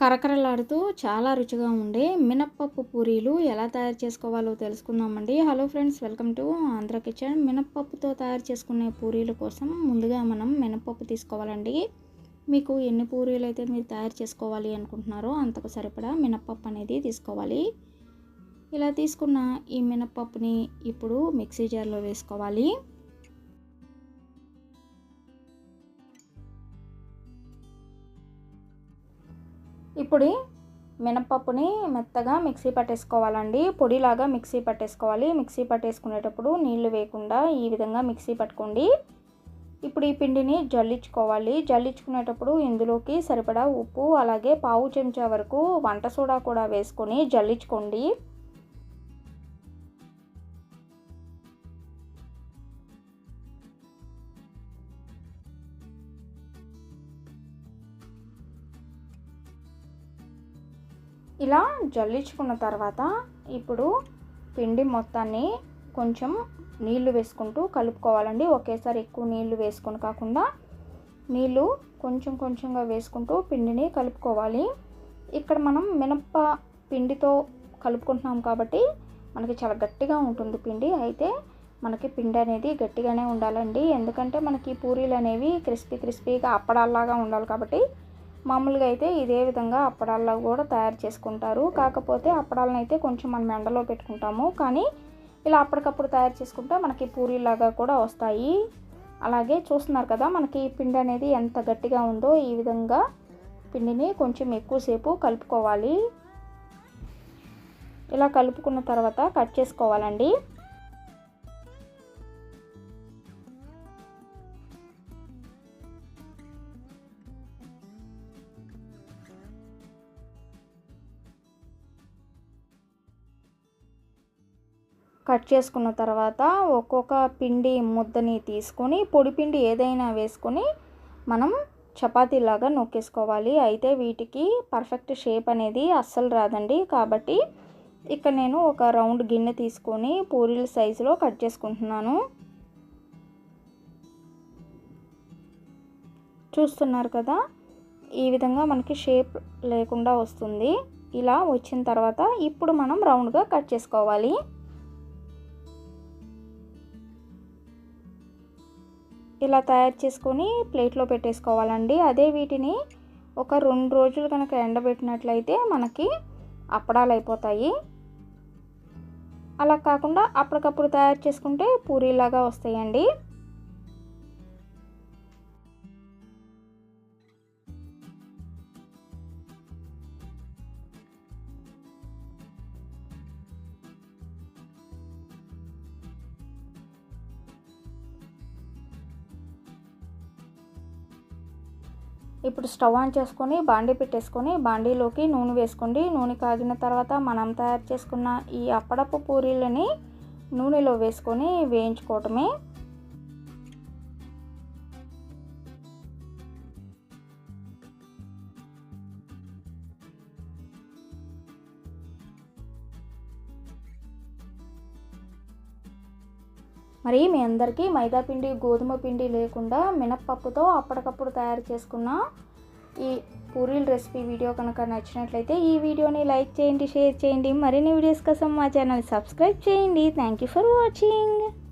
కరకరలాడుతూ చాలా రుచిగా ఉండే మినప్పప్పు పూరీలు ఎలా తయారు చేసుకోవాలో తెలుసుకుందామండి. Hello friends welcome to Andhra kitchen మినప్పప్పుతో తయారు చేసుకునే పూరీల కోసం ముందుగా మనం మినప్పప్పు తీసుకోవాలండి. మీకు ఎన్ని పూరీలు అయితే మీరు తయారు చేసుకోవాలి అనుకుంటున్నారో అంతకు సరిపడా మినప్పప్పు అనేది తీసుకోవాలి. ఇలా తీసుకున్న ఈ మినప్పప్పుని ఇప్పుడు మిక్సీ జార్లో వేసుకోవాలి. ఇప్పుడు మినపప్పుని మెత్తగా మిక్సీ పట్టేసుకోవాలండి. పొడిలాగా మిక్సీ పట్టేసుకోవాలి. మిక్సీ పట్టేసుకునేటప్పుడు నీళ్ళు వేయకుండా ఈ విధంగా మిక్సీ పట్టుకోండి. ఇప్పుడు ఈ పిండిని జల్లించుకోవాలి. జల్లించుకునేటప్పుడు ఇందులోకి సరిపడా ఉప్పు అలాగే పావు చెంచా వరకు వంట సోడా కూడా వేసుకొని జల్లించుకోండి. ఇలా జల్లించుకున్న తర్వాత ఇప్పుడు పిండి మొత్తాన్ని కొంచెం నీళ్ళు వేసుకుంటూ కలుపుకోవాలండి. ఒకేసారి ఎక్కువ నీళ్ళు వేసుకొని కాకుండా నీళ్ళు కొంచెం కొంచెంగా వేసుకుంటూ పిండిని కలుపుకోవాలి. ఇక్కడ మనం మినప్ప పిండితో కలుపుకుంటున్నాం కాబట్టి మనకి చాలా గట్టిగా ఉంటుంది పిండి. అయితే మనకి పిండి అనేది గట్టిగానే ఉండాలండి. ఎందుకంటే మనకి పూరీలు అనేవి క్రిస్పీ క్రిస్పీగా అప్పడాల్లాగా ఉండాలి కాబట్టి మామూలుగా అయితే ఇదే విధంగా అప్పడాల్లో కూడా తయారు చేసుకుంటారు. కాకపోతే అప్పడాలను అయితే కొంచెం మనం ఎండలో పెట్టుకుంటాము. కానీ ఇలా అప్పటికప్పుడు తయారు చేసుకుంటే మనకి పూరీలాగా కూడా వస్తాయి. అలాగే చూస్తున్నారు కదా మనకి పిండి అనేది ఎంత గట్టిగా ఉందో ఈ విధంగా పిండిని కొంచెం ఎక్కువసేపు కలుపుకోవాలి. ఇలా కలుపుకున్న తర్వాత కట్ చేసుకోవాలండి. కట్ చేసుకున్న తర్వాత ఒక్కొక్క పిండి ముద్దని తీసుకొని పొడి పిండి ఏదైనా వేసుకొని మనం చపాతీలాగా నొక్కేసుకోవాలి. అయితే వీటికి పర్ఫెక్ట్ షేప్ అనేది అస్సలు రాదండి. కాబట్టి ఇక్కడ నేను ఒక రౌండ్ గిన్నె తీసుకొని పూరీల సైజులో కట్ చేసుకుంటున్నాను. చూస్తున్నారు కదా ఈ విధంగా మనకి షేప్ లేకుండా వస్తుంది. ఇలా వచ్చిన తర్వాత ఇప్పుడు మనం రౌండ్గా కట్ చేసుకోవాలి. ఇలా తయారు చేసుకొని ప్లేట్లో పెట్టేసుకోవాలండి. అదే వీటిని ఒక రెండు రోజులు కనుక ఎండబెట్టినట్లయితే మనకి అప్పడాలు అయిపోతాయి. అలా కాకుండా అప్పటికప్పుడు తయారు చేసుకుంటే పూరీలాగా వస్తాయండి. ఇప్పుడు స్టవ్ ఆన్ చేసుకొని బాండీ పెట్టేసుకొని బాండీలోకి నూనె వేసుకోండి. నూనె కాగిన తర్వాత మనం తయారు చేసుకున్న ఈ అప్పడపు పూరీలని నూనెలో వేసుకొని వేయించుకోవటమే మరి మీ అందరికీ మైదా పిండి గోధుమ పిండి లేకుండా మినప్పప్పుతో అప్పటికప్పుడు తయారు చేసుకున్న ఈ పూరీల రెసిపీ వీడియో కనుక నచ్చినట్లయితే ఈ వీడియోని లైక్ చేయండి షేర్ చేయండి. మరిన్ని వీడియోస్ కోసం మా ఛానల్ సబ్స్క్రైబ్ చేయండి. Thank you for watching